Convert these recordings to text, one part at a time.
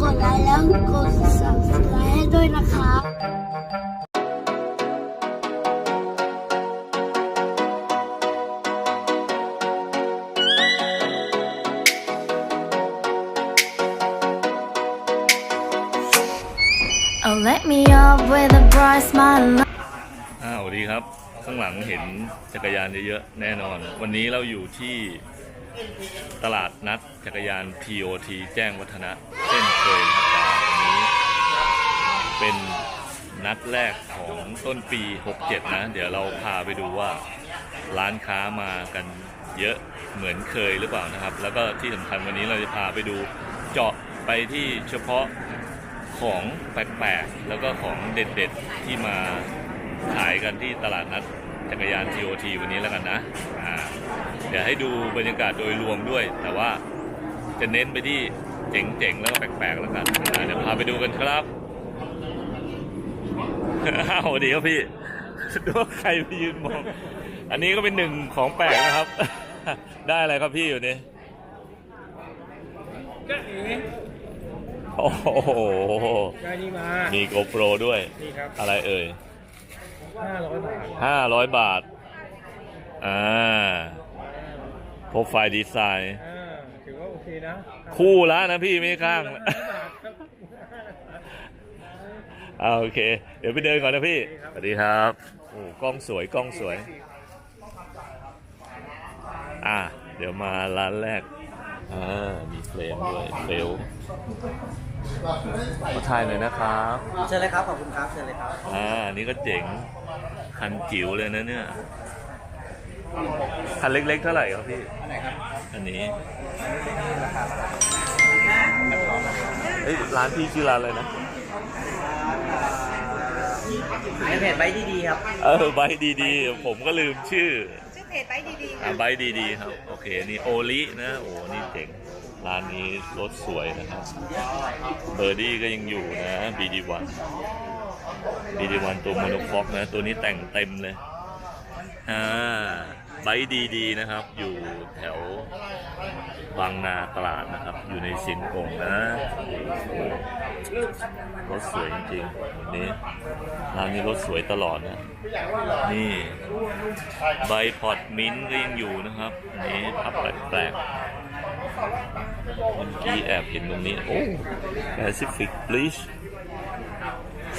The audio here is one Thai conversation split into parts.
กดไลค์แล้วกด subscribe ให้ด้วยนะครับ Oh, let me up with a bright smile. อ้าวสวัสดีครับ ข้างหลังเห็นจักรยานเยอะๆแน่นอน วันนี้เราอยู่ที่ ตลาดนัดจักรยาน TOT แจ้งวัฒนะเช่นเคยนะครับวันนี้ เป็นนัดแรกของต้นปี 67 นะ เดี๋ยวเราพาไปดูว่าร้านค้ามากันเยอะเหมือนเคยหรือเปล่านะครับ แล้วก็ที่สำคัญวันนี้เราจะพาไปดูเจาะไปที่เฉพาะของแปลกๆ แล้วก็ของเด็ดๆ ที่มาขายกันที่ตลาดนัด จักรยาน TOT วันนี้แล้วกันนะอ่าเดี๋ยวให้ดูบรรยากาศโดยรวมด้วย แต่ว่าจะเน้นไปที่เจ๋งๆ แล้วก็แปลกๆ แล้วกันอ่าเดี๋ยวพาไปดูกันครับอ้าวสวัสดีครับพี่ดูว่าใครไปยืนมอง อันนี้ก็เป็นหนึ่งของแปลกนะครับ ได้อะไรครับพี่อยู่นี่โอ้โหได้นี่มา มีโกโปรด้วย นี่ครับ อะไรเอ่ย 500บาทห้าร้อยบาท อ่าโปรไฟล์ดีไซน์ อ่าถือว่าโอเคนะคู่แล้วนะพี่ไม่ข้าง500บาทครับอ่าโอเค เดี๋ยวไปเดินก่อนนะพี่ สวัสดีครับโอ้กล้องสวยกล้องสวย อ่า เดี๋ยวมาร้านแรก อ่า มีเฟรมด้วยเฟลมาถ่ายหน่อยนะครับ เชิญเลยครับ ขอบคุณครับ เชิญเลยครับ อ่านี่ก็เจ๋ง คันจิ๋วเลยนะเนี่ย คันเล็กๆเท่าไหร่ครับพี่ อันไหนครับ อันนี้ราคาเอ้ยร้านพี่ชื่อร้านอะไรนะ ในเพจไว้ดีๆครับ เออใบดีๆ ผมก็ลืมชื่อ ชื่อเพจไปดีๆอ่าใบดีๆครับ โอเค นี่โอลินะ โอ้นี่เจ๋ง ร้านนี้รถสวยนะครับ เบอร์ดี้ก็ยังอยู่นะ BD1 BD1 ตัวโมโนฟ็อกนะ ตัวนี้แต่งเต็มเลยอ่าใบดีๆนะครับ อยู่แถวบางนาตลาดนะครับ อยู่ในเชียงกงนะรถสวยจริงๆวันนี้ร้านนี้รถสวยตลอดนะ นี่ใบพอร์ตมิ้นก็ยังอยู่นะครับนนี้พับแปลกๆเมื่อกี้แอบเห็นตรงนี้ โอ้ Pacific Bleach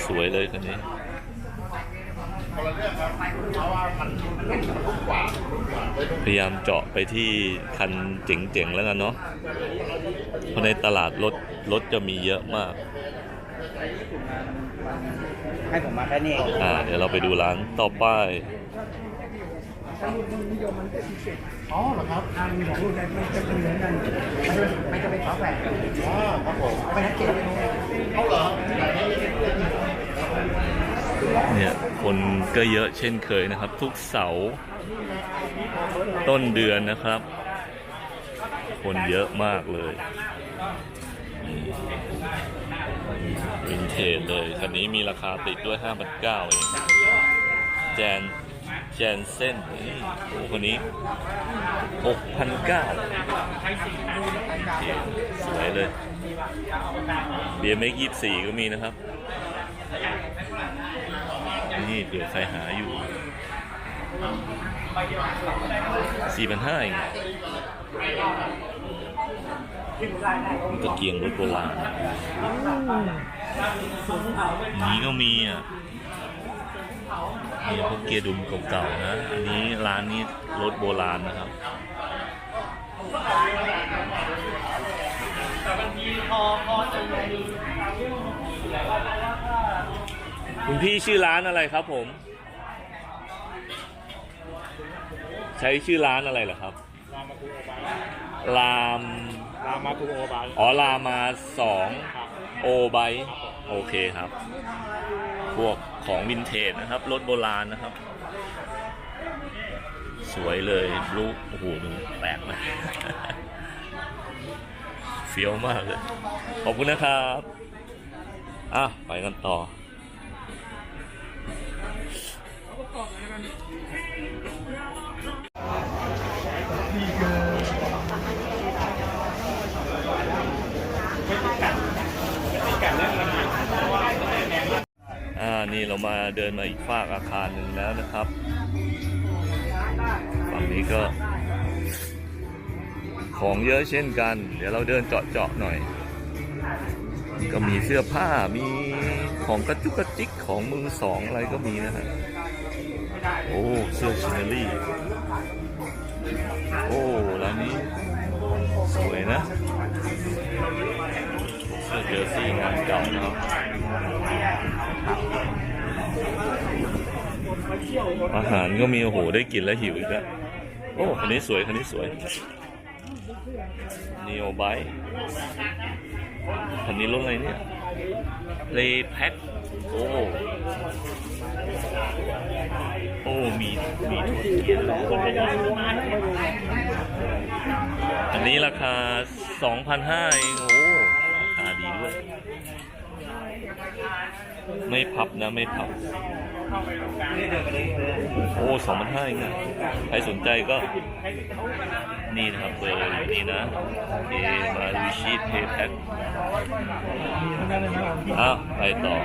สวยเลยคันนี้พยายามเจาะไปที่คันเจ๋งๆแล้วกันเนาะเพราะในตลาดรถรถจะมีเยอะมาก ให้ผมมาแค่นี้เองอ่าเดี๋ยวเราไปดูร้านต่อไปอ๋อเหรอครับทางมีของรุ่นนั้นมันจะเป็นเหมือนกันมันจะเป็นฝาแฝดอ๋อครับผมไปนัดเก็ตเขาเหรอ เนี่ยคนก็เยอะเช่นเคยนะครับ ทุกเสาร์ต้นเดือนนะครับ คนเยอะมากเลยวินเทจเลยคันนี้มีราคาติดด้วย 5,900เองแจนแจนเส้นโอ้คนนี้ 6,900สวยเลยเบียร์เมกยี่สี่ก็มีนะครับ นี่เดี๋ยวใครหาอยู่สี่พันห้าเองตะเกียงรถโบราณนี้ก็มีอะนี่พวกเกียร์ดุมเก่าๆนะ อันนี้ร้านนี้รถโบราณนะครับ คุณพี่ชื่อร้านอะไรครับผม ใช้ชื่อร้านอะไรเหรอครับลามรามาคุโอบาอ๋อลามาสองโอไบโอเคครับ พวกของวินเทจนะครับ รถโบราณนะครับ สวยเลยลูกโอ้โหดูแปลกมากเฟี้ยวมากเลย ขอบคุณนะครับ อะ ไปกันต่อ นี่เรามาเดินมาอีกฝากอาคารหนึ่งแล้วนะครับ ฝั่งนี้ก็ ของเยอะเช่นกัน เดี๋ยวเราเดินเจาะเจาะหน่อย ก็มีเสื้อผ้า มีของกระจุกกระจิกของมือสองอะไรก็มีนะครับ โอ้เสื้อชินเนอรี่โอ้ร้านนี้สวยนะเสื้อเจอซี่งานเก่านะอาหารก็มีโอ้โหได้กินแล้วหิวอีกแล้วโอ้คันนี้สวยคันนี้สวยนีโอไบคันนี้รถอะไรเนี่ยเลแพ็คโอ้ โอ้มีมีทุกเกียร์เยอันนี้ราคา 2,500เองโอ้ราคาดีด้วย ไม่พับนะไม่พับ โอ้สองพันห้าเองอะใครสนใจก็ นี่นะครับเบอร์อยู่นี่นะเอมาลิชีเพย์แพ็คอ้าวไปต่อ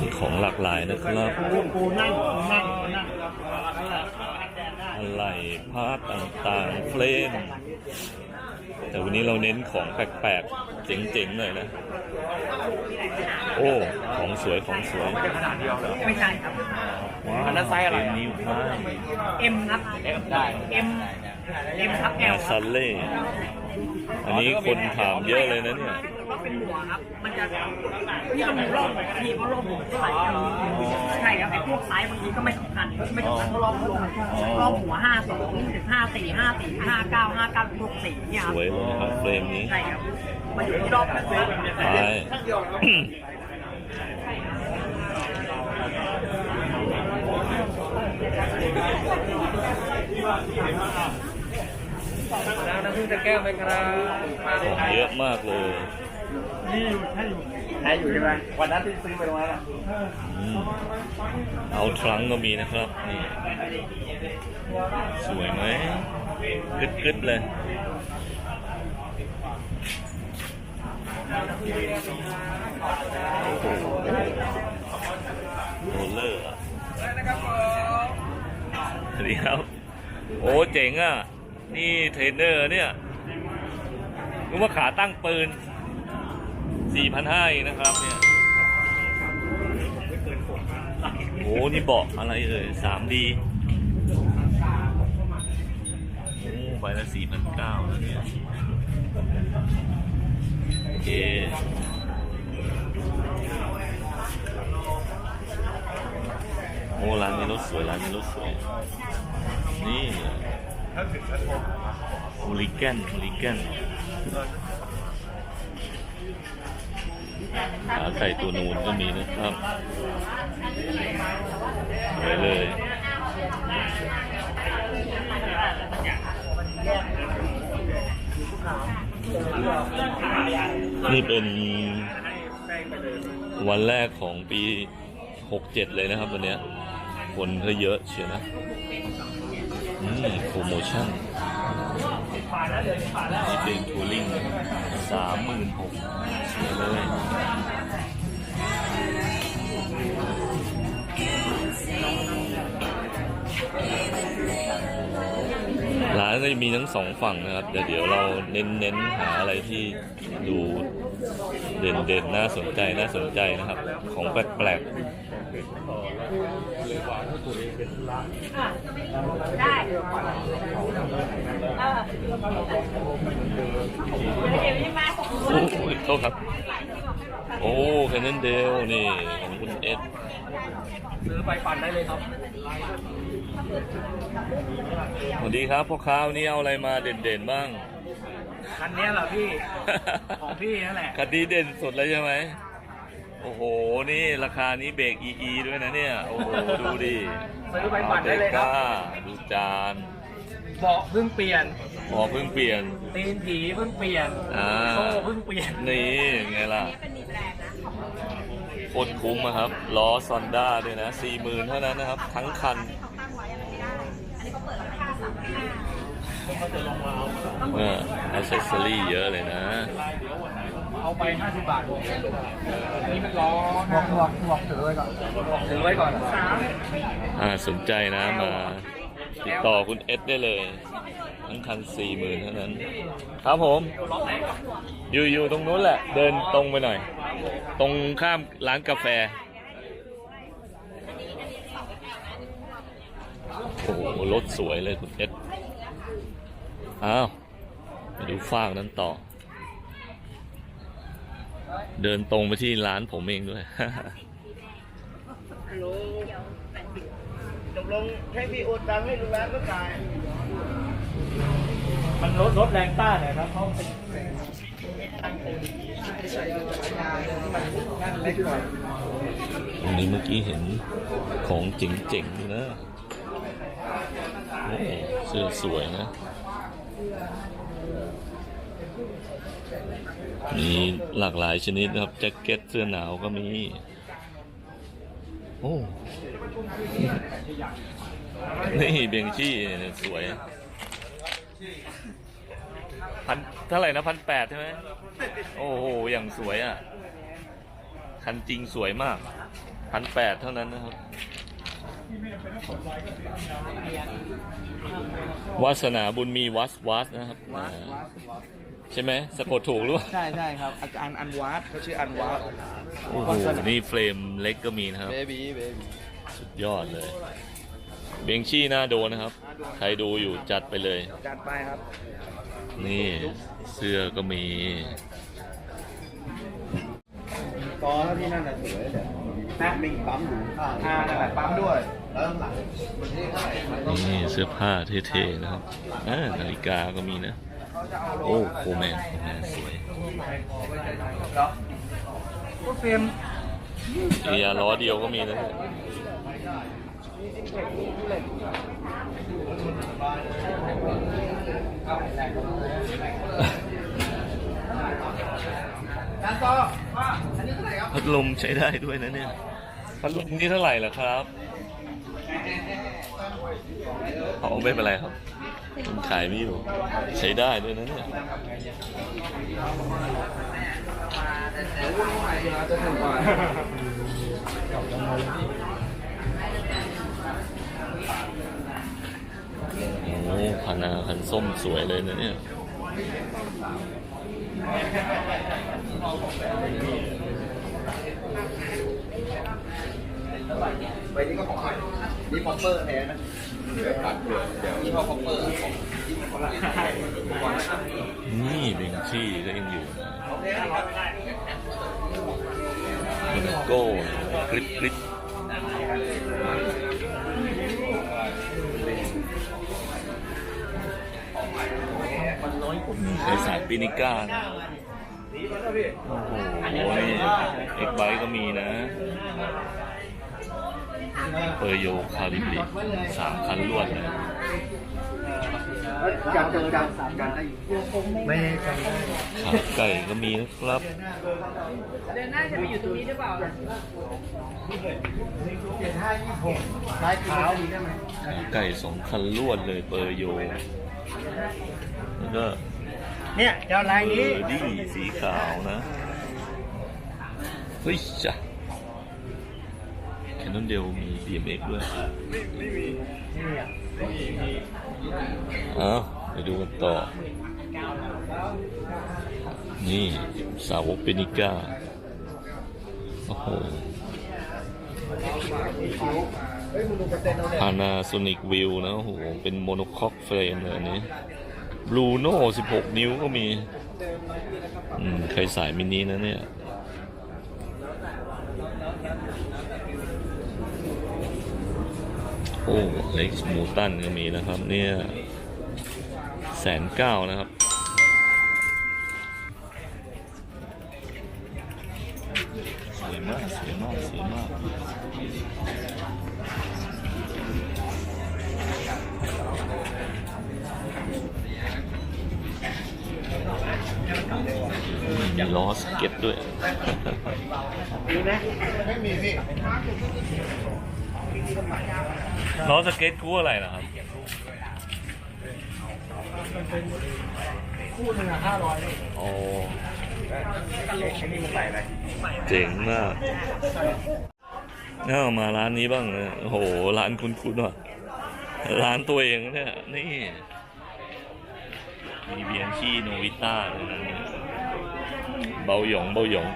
มีของหลากหลายนะครับปูนั่งนั่งนั่งอะไรผ้าต่างๆเฟรมแต่วันนี้เราเน้นของแปลกๆ เจ๋งๆหน่อยนะ โอ้ ของสวยของสวยขนาดเดียวเหรอไม่ใช่ครับว้าวอันนั้นไซส์อะไรเป็นนิวไฮ M ครับได้ M M ครับ L แอสซัลเล่ อันนี้คนถามเยอะเลยนะเนี่ยถ้า เป็นหัวครับ มันจะที่มันมีรอบทีเพราะรอบหัวเท่าไหร่ใช่ครับไอ้พวกไซส์บางทีก็ไม่สำคัญไม่สำคัญเพราะรอบหัวรอบหัวห้าสองถึงห้าสี่ห้าสี่ห้าเก้าห้าเก้าหกสี่เนี่ยคสรับวยเลยนะครับเฟรมนี้ใช่ครับมันอยู่ที่รอบแบบนี้น้ำพึ่งจะแก้วไหมครับเยอะมากเลย นี่อยู่ใช่อยู่ใช่อยู่ใช่ไหมวันนั้นที่ซื้อไปตรงนั้นอะอืมเอาทรังก์ก็มีนะครับนี่สวยไหมกึดกึดๆเลยโอ้โหโรลเลอร์อะสวัสดีครับ โอ้เจ๋งอะ นี่เทรนเนอร์เนี่ยรู้ว่าขาตั้งปืน 4,500เองนะครับเนี่ย โอ้นี่เบาะอะไรเอ่ย 3D โอ้ใบละ4,900แล้วเนี่ย โอเคโอ้ร้านนี้รถสวยร้านนี้รถสวย นี่ฮูลิแกนฮูลิแกน ขาไก่ตัวนูนก็มีนะครับสวยเลยนี่เป็นวันแรกของปี 67 เลยนะครับวันนี้คนก็เยอะเชียวนะโปรโมชั่น นี่เป็นทัวริงสามหมื่นหกเสียเลยร้านจะมีทั้งสองฝั่งนะครับเดี๋ยวเดี๋ยวเราเน้นเน้นหาอะไรที่ดูเด่นเด่นน่าสนใจน่าสนใจนะครับ ของแปลกๆ ได้เออเดี๋ยวนี้มาโอ้ยโทษครับ โอ้แคนนนเดลนี่ของคุณเอสซื้อไปปั่นได้เลยครับสวัสดีครับพ่อค้าวันนี้เอาอะไรมาเด่นๆบ้าง คันนี้เหรอพี่ ของพี่นั่นแหละ คันนี้เด่นสุดเลยใช่ไหม โอ้โห นี่ราคานี้เบรก EE ด้วยนะเนี่ย โอ้โห ดูดิซื้อไปปั่นได้เลยครับ อาตดูจานเบาะเพิ่งเปลี่ยนหมอเพิ่งเปลี่ยน ตีนผีเพิ่งเปลี่ยนอ่า โซ่เพิ่งเปลี่ยนนี่ไงล่ะโคตรคุ้มอะครับ ล้อซอนด้าด้วยนะสี่หมื่นเท่านั้นนะครับ ทั้งคันเอออ c เซสซอรี่เยอะเลยนะ เอาไป 50 บาทอันนี้มันล้อหมวกหมวกหมวกถือไว้ก่อนถือไว้ก่อนอ่าสนใจนะมาติดต่อคุณเอสได้เลย ทั้งคันสี่หมื่นเท่านั้น ครับผม อยู่อยู่ตรงนู้นแหละ เดินตรงไปหน่อย ตรงข้ามร้านกาแฟโอ้โหรถสวยเลยคุณเอสอ้าวไปดูฟากนั้นต่อ เดินตรงไปที่ร้านผมเองด้วยตกลงให้พี่โอนตังค์ให้ลุงร้านก็จ่าย มันลดลดแรงต้านเนี่ยครับเขาเป็นเล็กหน่อยวันนี้เมื่อกี้เห็นของเจ๋งๆอยู่นะโอ้เสื้อสวยนะ มีหลากหลายชนิดนะครับแจ็คเก็ตเสื้อหนาวก็มี โอ้ นี่เบียงชี่สวยพันเท่าไหร่นะพันแปดใช่ไหมโอ้โห อย่างสวยอะ คันจริงสวยมากพันแปดเท่านั้นนะครับ วาสนาบุญมีวัสวัสนะครับ ใช่ไหมสะกดถูกหรือเปล่าใช่ใช่ครับ อาจารย์อันวัดเขาชื่ออันวัดโอ้โหนี่เฟรมเล็กก็มีนะครับ เบบี้เบบี้สุดยอดเลย เบงชี่น่าโดนนะครับ ใครดูอยู่จัดไปเลย จัดไปครับ นี่เสื้อก็มีตอที่นั่นน่ะสวยแต่นะมีปั๊มอยู่อ่านั่นแหละปั๊มด้วยแล้วข้างหลังนี่เสื้อผ้าเท่ๆนะครับอ่านาฬิกาก็มีนะ โอ้โคแมนโคแมนสวยก็เฟรมเกียร์ล้อเดียวก็มีนะเนี่ยพัดลมใช้ได้ด้วยนะเนี่ย พัดลมนี่เท่าไหร่ล่ะครับ เอาไม่เป็นไรครับผม ขายไม่อยู่ ใช้ได้ด้วยนะเนี่ยโอ้พันนาพันส้มสวยเลยนะเนี่ยใบนี้ก็ของใคร นี่พอปเปอร์แท้นะตัดเปลือกเดี๋ยวนี่พอปเปอร์ของที่มันคนละนี่เบงชี่ก็ยังอยู่นะโมนโก้กริปกริปใช้สายปินิก้าโอ้โหเอ็กไบก็มีนะ เปอร์โยคาลิบริสามคันรวดเลยจำจำจำสามกันได้อยู่ไม่จำได้ขาไก่ก็มีนะครับเดือนหน้าจะไปอยู่ตรงนี้หรือเปล่าเจ็ดห้ายี่หกลายขาวมีได้ไหมไก่สองคันรวดเลยเปอร์โยแล้วก็เนี่ยเจ้าลายเบนี้อร์ดี้สีขาวนะเฮ้ยจ้ะแคนนอนเดลมี BMX ด้วยเอาไปดูกันต่อ นี่สาวกเปนิก้า โอ้โหพานาโซนิกวิวนะโอ้โห เป็นโมโนคอกเฟรมเลยอันนี้บลูโน่16 นิ้วก็มีอืมใครสายมินินะเนี่ย โอ้เล็กมูตันก็มีนะครับ เนี่ยแสนเก้านะครับ สวยมาก สวยมาก สวยมาก มีล้อสเก็ตด้วยไม่มีพี่ ล้อสเก็ตคู่อะไรนะครับ มันเป็นคู่หนึ่งอะห้าร้อยอ๋อก็เล็กไอ้นี่มันใส่อะไรเจ๋งมากเอามาร้านนี้บ้างเลยโอ้โห ร้านคุ้นๆว่ะ ร้านตัวเองเนี่ย นี่ มีเบียนชี่โนวิต้าเลยนะเนี่ยเบาหยงเบาหยง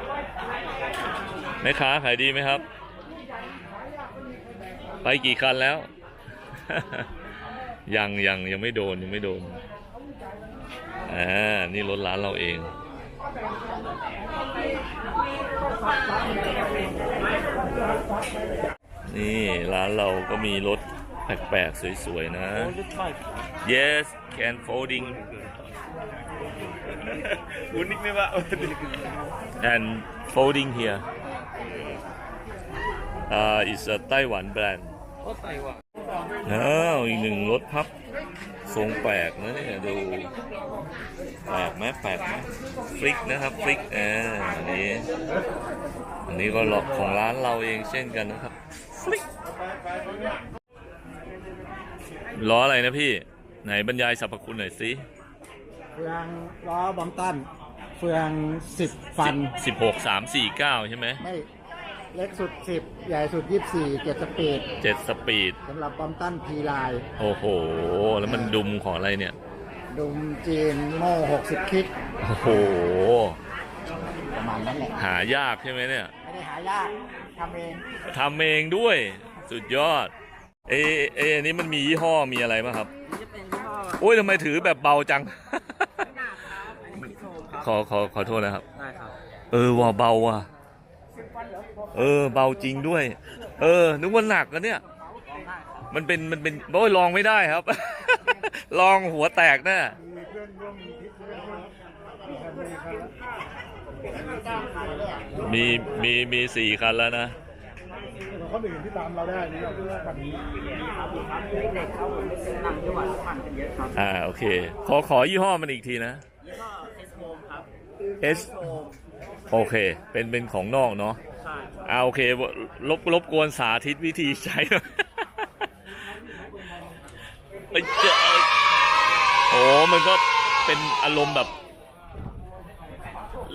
8.1แม่ค้าขายดีไหมครับ ไปกี่คันแล้ว ยังยังยังไม่โดนยังไม่โดนอ่านี่รถร้านเราเองนี่ร้านเราก็มีรถแปลกๆสวยๆนะ yes can folding คุณนิกไม่ว่า and folding here uh is a Taiwan brand อ้าวอีกหนึ่งรถพับทรงแปลกนะเนี่ยดูแปลกไหมแปลกไหมฟลิกนะครับฟลิกอ่าอันนี้อันนี้ก็หลอกของร้านเราเองเช่นกันนะครับฟลิกล้ออะไรนะพี่ ไหนบรรยายสรรพคุณหน่อยสิเฟืองล้อบอมตันเฟืองสิบฟันสิบหกสามสี่เก้าใช่ไหมไม่ เล็กสุดสิบใหญ่สุดยี่สี่เจ็ดสปีดเจ็ดสปีด สำหรับบอมตันพีไลน์โอ้โห แล้วมันดุมของอะไรเนี่ย ดุมจีนโม่หกสิบคิก โอ้โห ประมาณนั้นแหละ หายากใช่ไหมเนี่ย ไม่ได้หายากทำเองทำเองด้วย สุดยอด เอะเอะอันนี้มันมียี่ห้อมีอะไรบ้างครับนี่จะเป็นยี่ห้อโอ้ยทำไมถือแบบเบาจัง หน้าครับอันนี้โชว์ครับขอขอขอโทษนะครับ ได้ครับ เออว่าเบาว่ะ เออ เบาจริงด้วย เออ นึกว่าหนักนะเนี่ย มันเป็นมันเป็นโอ้ยลองไม่ได้ครับ ลองหัวแตกแน่มีเพื่อนร่วมมีพิษเพื่อนร่วมมีคันมีคันแล้วมีมีมีสี่คันแล้วนะคนอื่นที่ตามเราได้นี่เราเพื่อแบบนี้เด็กเขาผมเป็นต่างจังหวัดผ่านกันเยอะครับอ่าโอเค ขอขอยี่ห้อมันอีกทีนะยี่ห้อเอสโมครับ S โอเค เป็นเป็นของนอกเนาะใช่ อ่าโอเครบรบกวนสาธิตวิธีใช้หน่อยเอ้ยเจ้าโอ้มันก็เป็นอารมณ์แบบ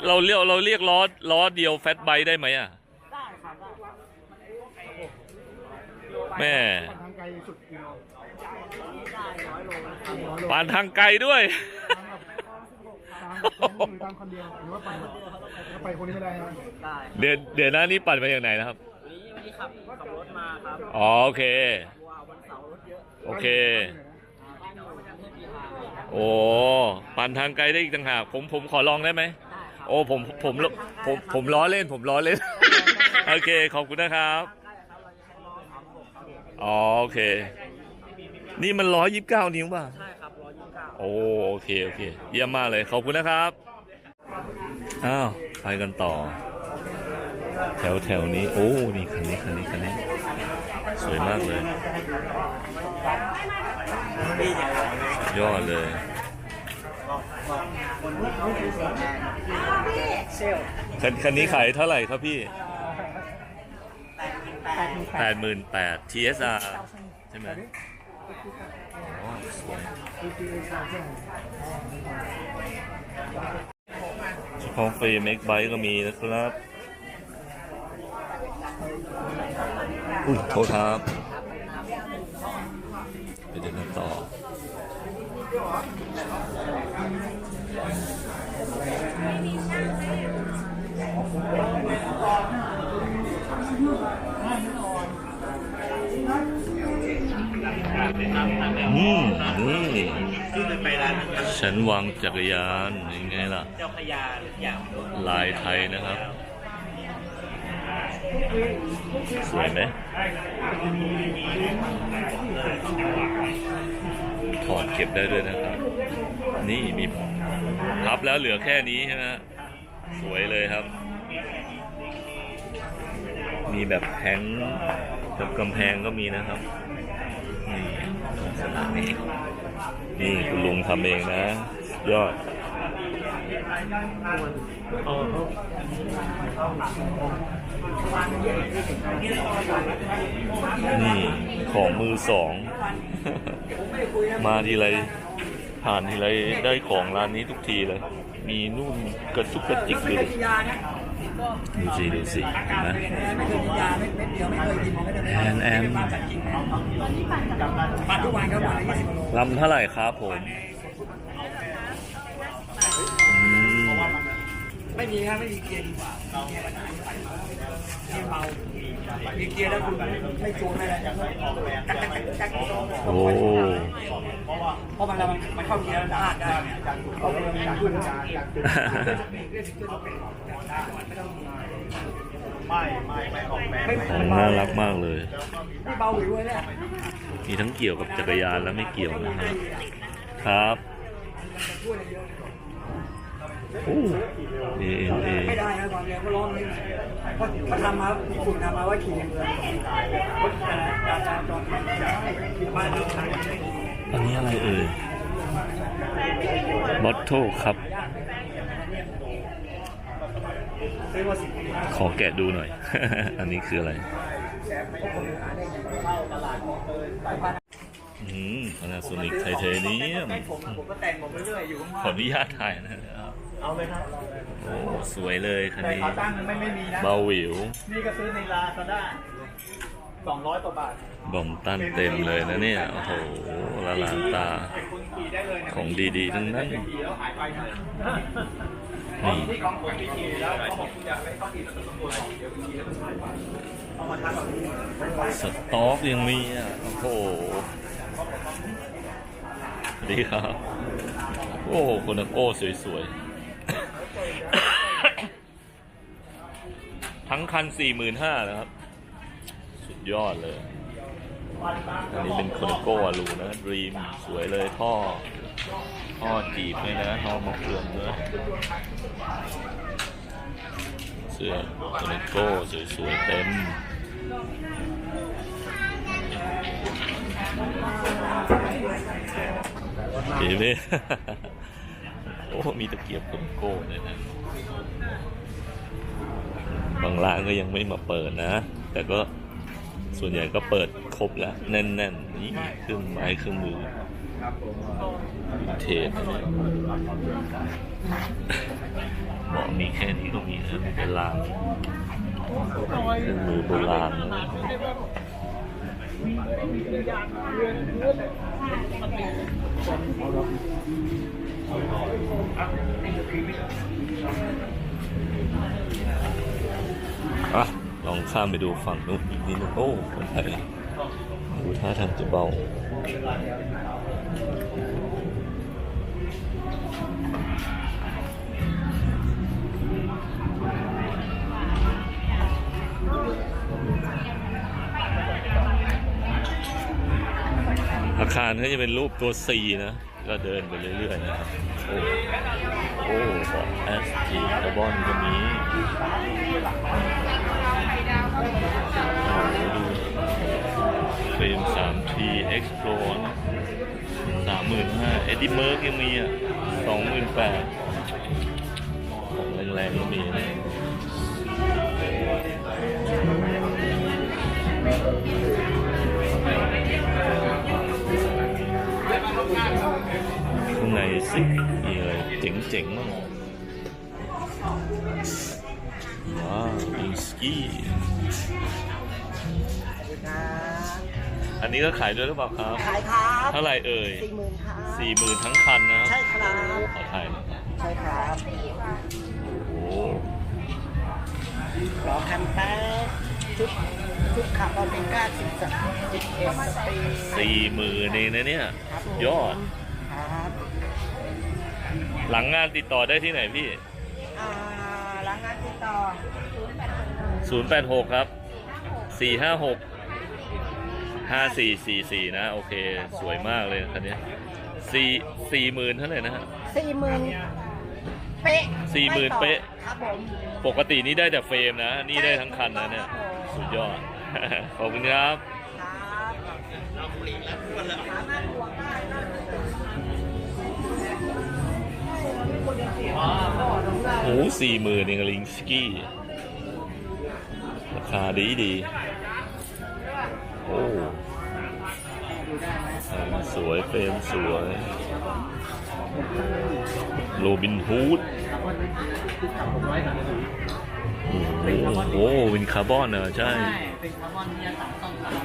เราเรียกเราเรียกล้อล้อเดียวแฟตไบได้ไหมอะได้ครับได้แม่ทางไกลสุดกิโลได้ร้อยโลนะครับปานทางไกลด้วย ตามคนหรือตามคนเดียวหรือว่าไปถ้าไปคนนี้ไม่ได้นะได้เดี๋ยวเดี๋ยวหน้านี้ปั่นไปอย่างไหนนะครับ วันนี้วันนี้ขับขับรถมาครับอ๋อโอเค ว้าววันเสาร์รถเยอะโอเค บ้านอยู่ประเทศปีฮาโอ้ ปั่นทางไกลได้อีกต่างหาก ผมผมขอลองได้ไหม ได้ครับโอ้ผมผมผมผมล้อเล่น ผมล้อเล่น โอเค ขอบคุณนะครับอ๋อโอเค นี่มันร้อยยิบเก้านิ้วป่ะ ใช่ครับร้อยยี่สิบเก้า โอ้โอเคโอเค เยี่ยมมากเลยขอบคุณนะครับ อ้าวไปกันต่อ แถวแถวนี้ โอ้นี่คันนี้คันนี้คันนี้ สวยมากเลยยอดเลยคันคันนี้ขายเท่าไหร่ครับพี่แปดหมื่นแปด TSR ใช่ไหม อ๋อสวยเฉพาะเฟรมเอ็กไบก็มีนะครับ อุ้ยโทษครับ ไปเดินกันต่อ อืมนี่ฉันวางจักรยานยังไงล่ะเจ้าพญาอย่างลายไทยนะครับ สวยไหมถอดเก็บได้ด้วยนะครับ นี่มีพับแล้วเหลือแค่นี้ใช่ไหมสวยเลยครับ มีแบบแผงกับกำแพงก็มีนะครับ นี่คุณลุงทำเองนะ ยอดนี่ของมือสอง มาทีไรผ่านทีไรได้ของร้านนี้ทุกทีเลย มีนู่นกระจุกกระจิกเลย ดูสิดูสิเห็นไหมไม่เคยกินยาเม็ดเม็ดเดียวไม่เคยกินไม่ได้แอนแอนปัจจุบันครับวันละยี่สิบโลลำเท่าไหร่ครับผมอืมไม่มีครับไม่มีเกียร์ดีกว่าเมา มีเกียร์แล้วคุณไม่จูงไม่อะไรจักจักจักโอ้เพราะมันเรามันเข้าเกียร์แล้วพลาดได้เข้าเกียร์มันขึ้นได้ไม่ไม่ไม่ออกแบบน่ารักมากเลยนี่เบาหวิวเลยเนี่ยมีทั้งเกี่ยวกับจักรยานและไม่เกี่ยวนะครับครับโอ้เอ็นเอไม่ได้นะตอนเรียนก็ร้องเลยเพราะ เขาทำมาญี่ปุ่นทำมาไว้ขี่เรือการจราจรบ้านเราทำอันนี้อะไรเอ่ยบอทโทครับ ขอแกะดูหน่อย อันนี้คืออะไรอืมพานาโซนิกไทเทเนียมขออนุญาตถ่ายนะครับ เอาเลยครับโอ้สวยเลยคันแต่นี้ขาตั้งไม่ไม่มีนะ เบาหวิวนี่ก็ซื้อในลาซาด้าสองร้อยกว่าบาทบอมตันเต็มเลยนะเนี่ย โอ้โหละลานตาคุณขี่ได้เลยนะของดีๆทั้งนั้น ขี่แล้วหายไปนะนี่ที่ของผมมีขี่แล้วเขาบอกคุณอยากไปต้องขี่แล้วต้องตัวเดี๋ยวขี่แล้วมันหายไปเอามาทำแบบนี้สต็อกยังมีอะ โอ้โหดีครับ โอ้คนนักโอ้สวยๆ ทั้งคัน 45,000นะครับ สุดยอดเลย อันนี้เป็นคนโก้อลูนะดรีมสวยเลยท่อ ท่อจีบเลยนะท่อมะเฟืองด้วยเสื้อคนโก้สวยๆเต็มเห็นไหมโอ้ มีตะเกียบคนโก้เลยนะ บางร้านก็ยังไม่มาเปิดนะ แต่ก็ส่วนใหญ่ก็เปิดครบแล้ว แน่นๆนี่เครื่องไม้เครื่องมือเทจนะเนี่ยบอกมีแค่นี้ก็มีนะเป็นรางเครื่องมือโบราณนะอ ลองข้ามไปดูฝั่งนู้นอีกนิดนึงโอ้คนไทยดูท่าทางจะเบาอาคารเขาจะเป็นรูปตัว C นะ ก็เดินไปเรื่อยๆนะครับ โอ้โอ้บอกแอสทีคาร์บอนก็มี รม 3T Explore สามหมื่นห้าเอ็ดดี้เมิร์กยังมีอะสองหมื่นแปดของแรงๆก็มีนะข้างในสิมีอะไรเจ๋งๆมั้งว้าวอิงสกี้ อันนี้ก็ขายด้วยหรือเปล่าครับ ขายครับเท่าไหร่เอ่ยสี่หมื่นครับสี่หมื่นทั้งคันนะใช่ครับโอ้ขอถ่ายหน่อยใช่ครับโอ้รอแคมเปญชุดชุดขับออเมก้าสิบสามสิบเอ็ดปีสี่หมื่นเองนะเนี่ย ครับผมยอด ครับหลังงานติดต่อได้ที่ไหนพี่ อ่าหลังงานติดต่อ086ครับ 456 5444นะ โอเค สวยมากเลยคันนี้สี่สี่หมื่นเท่าไหร่นะฮะสี่หมื่นเป๊ะสี่หมื่นเป๊ะ ครับผมปกตินี่ได้แต่เฟรมนะ นี่ได้ทั้งคันนะเนี่ย สุดยอด ขอบคุณครับครับโอ้สี่หมื่นเองลิงสกี้ ราคาดีดี โอ้สวยเฟรมสวยโรบินฮูดโอ้โหโอ้วินคาร์บอนเหรอใช่ เป็นคาร์บอนที่จะตัดต้องตัด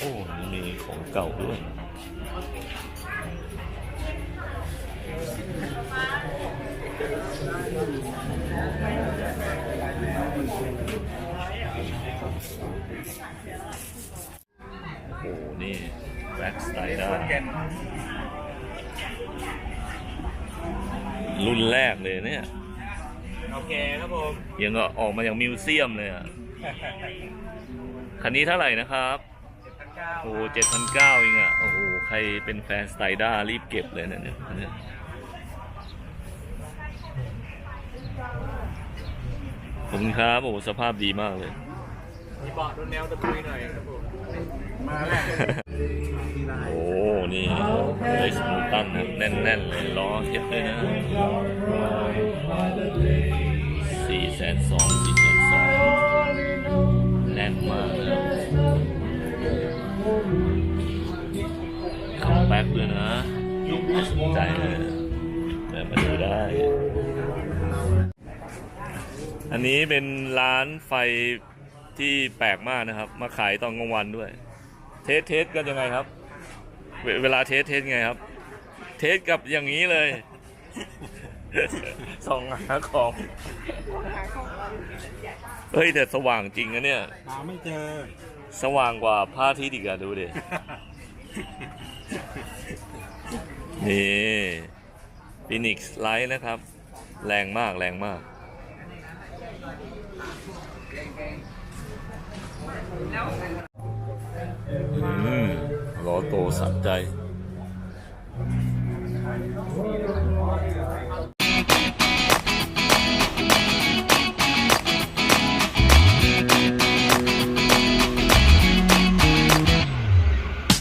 โอ้ มีของเก่าด้วย โอ้โหนี่แบ็กสไตล์ได้รุ่นแรกเลยเนี่ย โอเคครับผมยังก็ออกมาจากมิวเซียมเลยอะ คันนี้เท่าไหร่นะครับ โอ้เจ็ดพันเก้าเองอะ โอ้โห ใครเป็นแฟนสไตด้ารีบเก็บเลยนะเนี่ยอันเนี้ยขอบคุณครับโอ้โหสภาพดีมากเลย มีเบาะดูแนวตะปุยหน่อยครับผมมาแล้วโอ้นี่เลสมูตันแน่นๆเลยล้อเทียบเลยนะสี่แสนสองสี่แสนสองแน่นมาก แบ็กด้วยนะน่าสนใจเลยแต่มาดูได้ อันนี้เป็นร้านไฟที่แปลกมากนะครับ มาขายตอนกลางวันด้วย เทสเทสกันยังไงครับเวเวลาเทสเทสไงครับ เทสกับอย่างนี้เลยส่องหาของเฮ้ยแต่สว่างจริงนะเนี่ย หาไม่เจอ สว่างกว่าพระอาทิตย์อีกอะดูดิ นี่ฟินิกซ์ไลท์นะครับ แรงมากแรงมากอืมล้อโตสัใจ